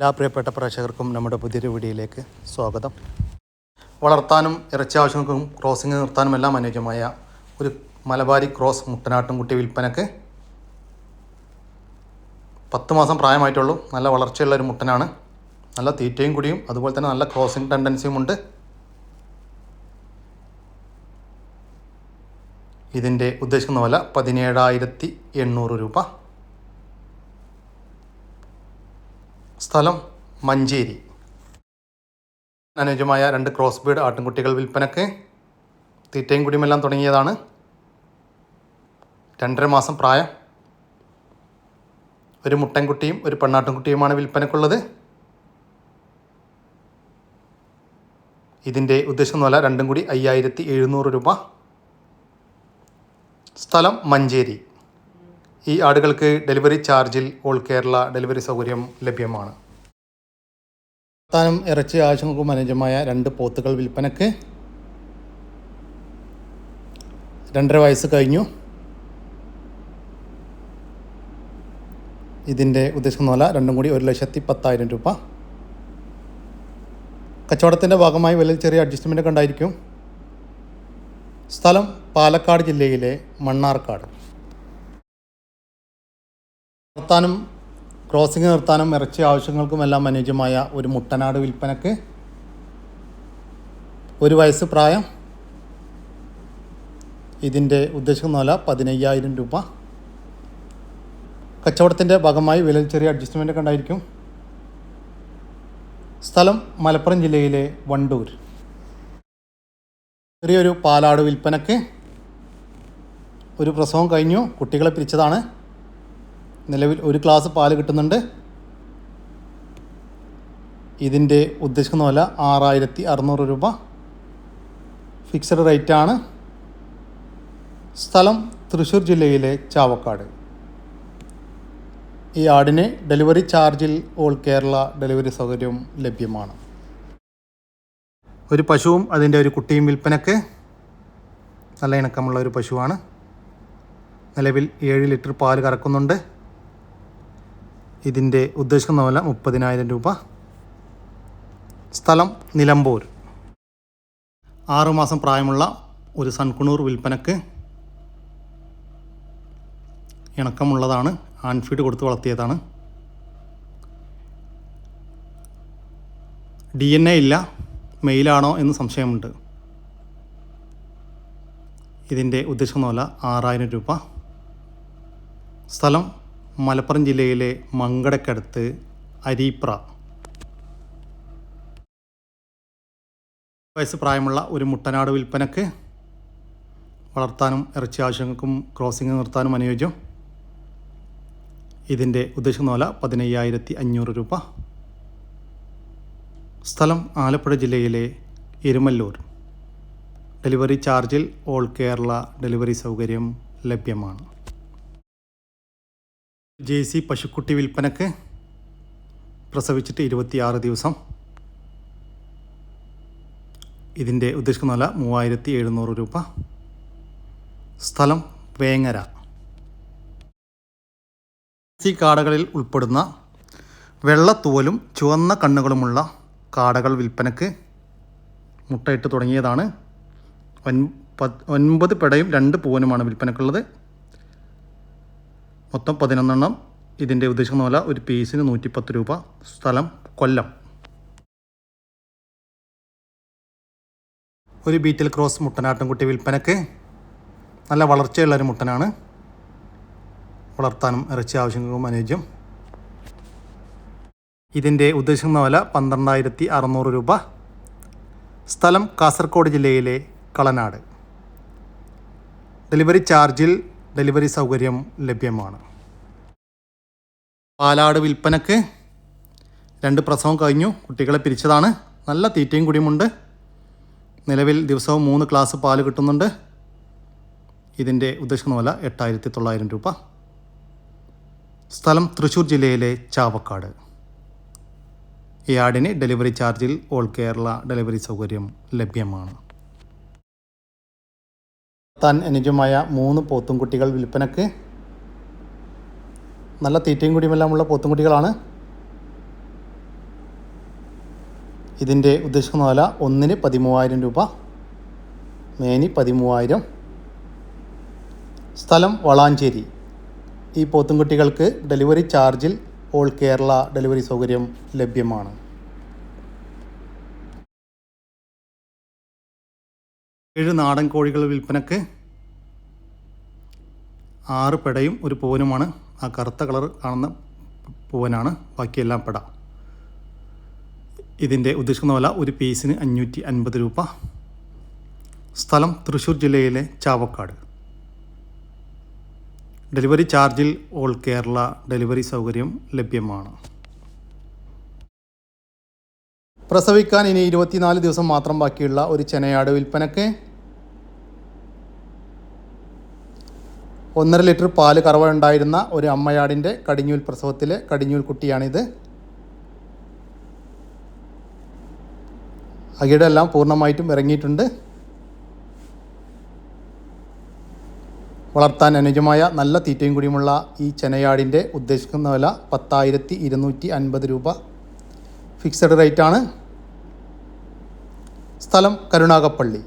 എല്ലാ പ്രിയപ്പെട്ട പ്രേക്ഷകർക്കും നമ്മുടെ പുതിയൊരു വീഡിയോയിലേക്ക് സ്വാഗതം. വളർത്താനും ഇറച്ചി ആവശ്യങ്ങൾക്കും ക്രോസിംഗ് നിർത്താനും എല്ലാം അനുയോജ്യമായ ഒരു മലബാരി ക്രോസ് മുട്ടനാട്ടുംകുട്ടി വിൽപ്പനക്ക് പത്ത് മാസം പ്രായമായിട്ടുള്ളൂ. നല്ല വളർച്ചയുള്ള ഒരു മുട്ടനാണ്. നല്ല തീറ്റയും കുടിയും അതുപോലെ തന്നെ നല്ല ക്രോസിംഗ് ടെൻഡൻസിയും ഉണ്ട്. ഇതിന്റെ ഉദ്ദേശിക്കുന്ന വില പതിനേഴായിരത്തി എണ്ണൂറ് രൂപ. സ്ഥലം മഞ്ചേരി. അനുയോജ്യമായ രണ്ട് ക്രോസ് ബീഡ് ആട്ടിൻകുട്ടികൾ വിൽപ്പനക്ക് തീറ്റയും കുടിയുമെല്ലാം തുടങ്ങിയതാണ്. രണ്ടര മാസം പ്രായം. ഒരു മുട്ടൻകുട്ടിയും ഒരു പെണ്ണാട്ടിൻകുട്ടിയുമാണ് വിൽപ്പനക്കുള്ളത്. ഇതിന്റെ ഉദ്ദേശിക്കുന്ന വില രണ്ടും കൂടി അയ്യായിരത്തി എഴുന്നൂറ് രൂപ. സ്ഥലം മഞ്ചേരി. ഈ ആടുകൾക്ക് ഡെലിവറി ചാർജിൽ ഓൾ കേരള ഡെലിവറി സൗകര്യം ലഭ്യമാണ്. താനും ഇറച്ചി ആവശ്യങ്ങൾക്ക് അനുജമായ രണ്ട് പോത്തുകൾ വിൽപ്പനക്ക് രണ്ടര വയസ്സ് കഴിഞ്ഞു. ഇതിന്റെ ഉദ്ദേശിക്കുന്ന രണ്ടും കൂടി ഒരു ലക്ഷത്തി പത്തായിരം രൂപ. കച്ചവടത്തിന്റെ ഭാഗമായി വലിയ ചെറിയ അഡ്ജസ്റ്റ്മെന്റ് ഉണ്ടായിരിക്കും. സ്ഥലം പാലക്കാട് ജില്ലയിലെ മണ്ണാർക്കാട്. നിർത്താനും ക്രോസിംഗ് നിർത്താനും ഇറച്ചി ആവശ്യങ്ങൾക്കുമെല്ലാം അനുയോജ്യമായ ഒരു മുട്ടനാട് വിൽപ്പനക്ക് ഒരു വയസ്സ് പ്രായം. ഇതിന്റെ ഉദ്ദേശിക്കുന്ന വില പതിനയ്യായിരം രൂപ. കച്ചവടത്തിന്റെ ഭാഗമായി വില ചെറിയ അഡ്ജസ്റ്റ്മെന്റ് ഉണ്ടായിരിക്കും. സ്ഥലം മലപ്പുറം ജില്ലയിലെ വണ്ടൂർ. ചെറിയൊരു പാലാട് വിൽപ്പനക്ക് ഒരു പ്രസവം കഴിഞ്ഞു. കുട്ടികളെ പിരിച്ചതാണ്. നിലവിൽ ഒരു ഗ്ലാസ് പാൽ കിട്ടുന്നുണ്ട്. ഇതിന്റെ ഉദ്ദേശിക്കുന്ന വില ആറായിരത്തി അറുന്നൂറ് രൂപ. ഫിക്സഡ് റേറ്റാണ് സ്ഥലം തൃശ്ശൂർ ജില്ലയിലെ ചാവക്കാട്. ഈ ആടിന് ഡെലിവറി ചാർജിൽ ഓൾ കേരള ഡെലിവറി സൗകര്യവും ലഭ്യമാണ്. ഒരു പശുവും അതിന്റെ ഒരു കുട്ടിയും വിൽപ്പനക്ക് നല്ല ഇണക്കമുള്ള ഒരു പശുവാണ്. നിലവിൽ ഏഴ് ലിറ്റർ പാൽ കറക്കുന്നുണ്ട്. ഇതിന്റെ ഉദ്ദേശിക്കുന്ന വില മുപ്പതിനായിരം രൂപ. സ്ഥലം നിലമ്പൂർ. ആറുമാസം പ്രായമുള്ള ഒരു സൺകുണൂർ വിൽപ്പനക്ക് ഇണക്കമുള്ളതാണ്. ആൺഫീഡ് കൊടുത്ത് വളർത്തിയതാണ്. ഡി എൻ എ ഇല്ല. മെയിലാണോ എന്ന് സംശയമുണ്ട്. ഇതിന്റെ ഉദ്ദേശിക്കുന്ന വില ആറായിരം രൂപ. സ്ഥലം മലപ്പുറം ജില്ലയിലെ മങ്കടക്കടുത്ത് അരീപ്ര. വയസ്സ് പ്രായമുള്ള ഒരു മുട്ടനാട് വിൽപ്പനക്ക് വളർത്താനും ഇറച്ചി ആവശ്യങ്ങൾക്കും ക്രോസിംഗ് നിർത്താനും അനുയോജ്യം. ഇതിന്റെ ഉദ്ദേശം വില പതിനയ്യായിരത്തി അഞ്ഞൂറ് രൂപ. സ്ഥലം ആലപ്പുഴ ജില്ലയിലെ എരുമല്ലൂർ. ഡെലിവറി ചാർജിൽ ഓൾ കേരള ഡെലിവറി സൗകര്യം ലഭ്യമാണ്. ജെ സി പശുക്കുട്ടി വിൽപ്പനക്ക് പ്രസവിച്ചിട്ട് ഇരുപത്തിയാറ് ദിവസം. ഇതിന്റെ ഉദ്ദേശിക്കുന്ന വില മൂവായിരത്തി എഴുന്നൂറ് രൂപ. സ്ഥലം വേങ്ങര. സി കാടകളിൽ ഉൾപ്പെടുന്ന വെള്ളത്തൂവലും ചുവന്ന കണ്ണുകളുമുള്ള കാടകൾ വിൽപ്പനക്ക് മുട്ടയിട്ട് തുടങ്ങിയതാണ്. ഒൻപത് പെടയും രണ്ട് പൂവനുമാണ് വിൽപ്പനക്കുള്ളത്. മൊത്തം പതിനൊന്നെണ്ണം. ഇതിന്റെ ഉദ്ദേശിക്കുന്ന പറഞ്ഞാൽ ഒരു പീസിന് നൂറ്റിപ്പത്ത് രൂപ. സ്ഥലം കൊല്ലം. ഒരു ബീറ്റിൽ ക്രോസ് മുട്ടനാട്ടുംകുട്ടി വിൽപ്പനക്ക്. നല്ല വളർച്ചയുള്ള ഒരു മുട്ടനാണ്. വളർത്താനും ഇറച്ചി ആവശ്യങ്ങൾക്കും അനുയോജ്യം. ഇതിന്റെ ഉദ്ദേശിക്കുന്ന വില പന്ത്രണ്ടായിരത്തി അറുന്നൂറ് രൂപ. സ്ഥലം കാസർഗോഡ് ജില്ലയിലെ കളനാട്. ഡെലിവറി ചാർജിൽ ഡെലിവറി സൗകര്യം ലഭ്യമാണ്. പാലാട് വിൽപ്പനക്ക് രണ്ട് പ്രസവം കഴിഞ്ഞു. കുട്ടികളെ പിരിച്ചതാണ്. നല്ല തീറ്റയും കുടിയുമുണ്ട്. നിലവിൽ ദിവസവും മൂന്ന് ക്ലാസ് പാൽ കിട്ടുന്നുണ്ട്. ഇതിന്റെ ഉദ്ദേശിക്കുന്ന വില എട്ടായിരത്തി തൊള്ളായിരം രൂപ. സ്ഥലം തൃശ്ശൂർ ജില്ലയിലെ ചാവക്കാട്. ഈ ആടിന് ഡെലിവറി ചാർജിൽ ഓൾ കേരള ഡെലിവറി സൗകര്യം ലഭ്യമാണ്. താൻ അനുജമായ മൂന്ന് പോത്തുംകുട്ടികൾ വിൽപ്പനക്ക് നല്ല തീറ്റയും കുടിയുമെല്ലാമുള്ള പോത്തുംകുട്ടികളാണ്. ഇതിന്റെ ഉദ്ദേശിക്കുന്ന വില ഒന്നിന് പതിമൂവായിരം രൂപ മേനി പതിമൂവായിരം. സ്ഥലം വളാഞ്ചേരി. ഈ പോത്തുംകുട്ടികൾക്ക് ഡെലിവറി ചാർജിൽ ഓൾ കേരള ഡെലിവറി സൗകര്യം ലഭ്യമാണ്. ഏഴ് നാടൻ കോഴികൾ വിൽപ്പനക്ക് ആറ് പെടയും ഒരു പൂവനുമാണ്. ആ കറുത്ത കളർ കാണുന്ന പൂവനാണ്. ബാക്കിയെല്ലാം പെട. ഇതിന്റെ ഉദ്ദേശിക്കുന്ന വില ഒരു പീസിന് അഞ്ഞൂറ്റി അൻപത് രൂപ. സ്ഥലം തൃശ്ശൂർ ജില്ലയിലെ ചാവക്കാട്. ഡെലിവറി ചാർജിൽ ഓൾ കേരള ഡെലിവറി സൗകര്യം ലഭ്യമാണ്. പ്രസവിക്കാൻ ഇനി ഇരുപത്തിനാല് ദിവസം മാത്രം ബാക്കിയുള്ള ഒരു ചെനയാട് വിൽപ്പനക്ക് ഒന്നര ലിറ്റർ പാൽ കറവ ഉണ്ടായിരുന്ന ഒരു അമ്മയാടിന്റെ കടിഞ്ഞൂൽ പ്രസവത്തിലെ കടിഞ്ഞൂൽ കുട്ടിയാണിത്. അകിടെ എല്ലാം പൂർണമായിട്ടും ഇറങ്ങിയിട്ടുണ്ട്. വളർത്താൻ അനുജമായ നല്ല തീറ്റയും കൂടിയുമുള്ള ഈ ചെനയാടിന്റെ ഉദ്ദേശിക്കുന്ന വില പത്തായിരത്തി ഇരുന്നൂറ്റി അൻപത് രൂപ. ഫിക്സഡ് റേറ്റാണ്. സ്ഥലം കരുണാകപ്പള്ളി.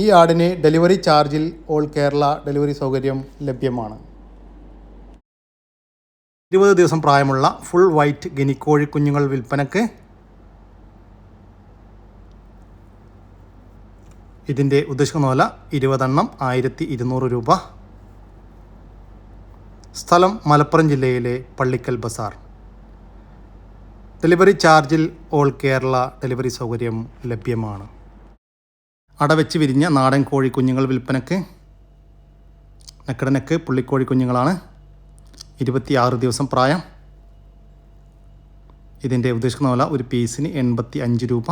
ഈ ആടിന് ഡെലിവറി ചാർജിൽ ഓൾ കേരള ഡെലിവറി സൗകര്യം ലഭ്യമാണ്. ഇരുപത് ദിവസം പ്രായമുള്ള ഫുൾ വൈറ്റ് ഗിനിക്കോഴി കുഞ്ഞുങ്ങൾ വിൽപ്പനക്ക് ഇതിന്റെ ഉദ്ദേശിക്കുന്ന വില ഇരുപതെണ്ണം ആയിരത്തി ഇരുന്നൂറ് രൂപ. സ്ഥലം മലപ്പുറം ജില്ലയിലെ പള്ളിക്കൽ ബസാർ. ഡെലിവറി ചാർജിൽ ഓൾ കേരള ഡെലിവറി സൗകര്യം ലഭ്യമാണ്. അടവെച്ച് വിരിഞ്ഞ നാടൻ കോഴി കുഞ്ഞുങ്ങൾ വിൽപ്പനക്ക് നെക്കടനെക്ക് പുള്ളിക്കോഴി കുഞ്ഞുങ്ങളാണ് ഇരുപത്തിയാറ് ദിവസം പ്രായം. ഇതിന്റെ ഉദ്ദേശിക്കുന്ന വില ഒരു പീസിന് എൺപത്തി അഞ്ച് രൂപ.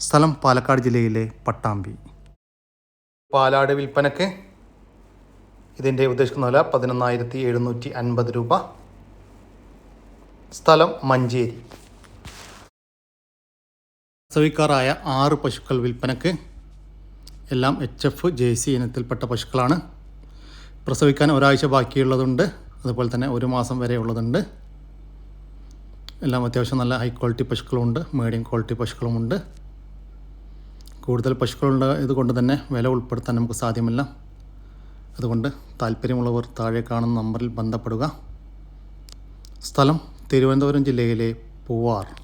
സ്ഥലം പാലക്കാട് ജില്ലയിലെ പട്ടാമ്പി. പാലാട് വിൽപ്പനക്ക് ഇതിന്റെ ഉദ്ദേശിക്കുന്ന വില പതിനൊന്നായിരത്തി എഴുന്നൂറ്റി അൻപത് രൂപ. സ്ഥലം മഞ്ചേരി. പ്രസവിക്കാറായ ആറ് പശുക്കൾ വിൽപ്പനക്ക് എല്ലാം എച്ച് എഫ് ജെ സി ഇനത്തിൽപ്പെട്ട പശുക്കളാണ്. പ്രസവിക്കാൻ ഒരാഴ്ച ബാക്കിയുള്ളതുണ്ട്. അതുപോലെ തന്നെ ഒരു മാസം വരെ ഉള്ളതുണ്ട് എല്ലാം അത്യാവശ്യം നല്ല ഹൈ ക്വാളിറ്റി പശുക്കളുമുണ്ട്. മീഡിയം ക്വാളിറ്റി പശുക്കളുമുണ്ട്. കൂടുതൽ പശുക്കളുണ്ട് ഇതുകൊണ്ട് തന്നെ വില ഉൾപ്പെടുത്താൻ നമുക്ക് സാധ്യമല്ല. അതുകൊണ്ട് താല്പര്യമുള്ളവർ താഴെ കാണുന്ന നമ്പറിൽ ബന്ധപ്പെടുക. സ്ഥലം തിരുവനന്തപുരം ജില്ലയിലെ പൂവാർ.